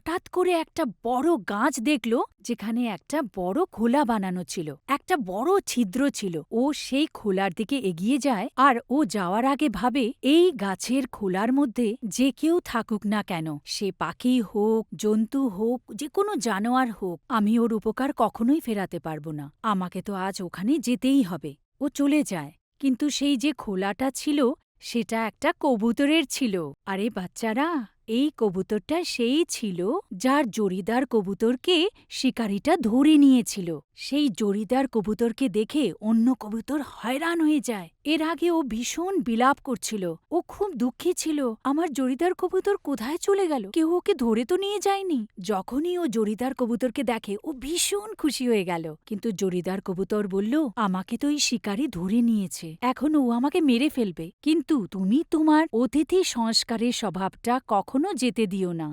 হঠাৎ করে একটা বড় গাছ দেখল যেখানে একটা বড় খোলা বানানো ছিল। একটা বড় ছিদ্র ছিল। ও সেই খোলার দিকে এগিয়ে যায় আর ও যাওয়ার আগে ভাবে, এই গাছের খোলার মধ্যে যে কেউ থাকুক না কেন, সে পাখি হোক, জন্তু হোক, যে কোনো জানোয়ার হোক, আমি ওর উপকার কখনোই ফেরাতে পারব না। আমাকে তো আজ ওখানে যেতেই হবে। ও চলে যায়। কিন্তু সেই যে খোলাটা ছিল, সেটা একটা কবুতরের ছিল। আরে বাচ্চারা! এই কবুতরটা সেই ছিল যার জরিদার কবুতরকে শিকারীটা ধরে নিয়েছিল। সেই জরিদার কবুতরকে দেখে অন্য কবুতর হয়রান হয়ে যায়। এর আগে ও ভীষণ বিলাপ করছিল। ও খুব দুঃখী ছিল। আমার জরিদার কবুতর কোথায় চলে গেল? কেউ ওকে ধরে তো নিয়ে যায়নি। যখনই ও জরিদার কবুতরকে দেখে, ও ভীষণ খুশি হয়ে গেল। কিন্তু জরিদার কবুতর বলল, আমাকে তো এই শিকারী ধরে নিয়েছে। এখন ও আমাকে মেরে ফেলবে। কিন্তু তুমি তোমার অতিথি সংস্কারের স্বভাবটা কখনো যেতে দিও না।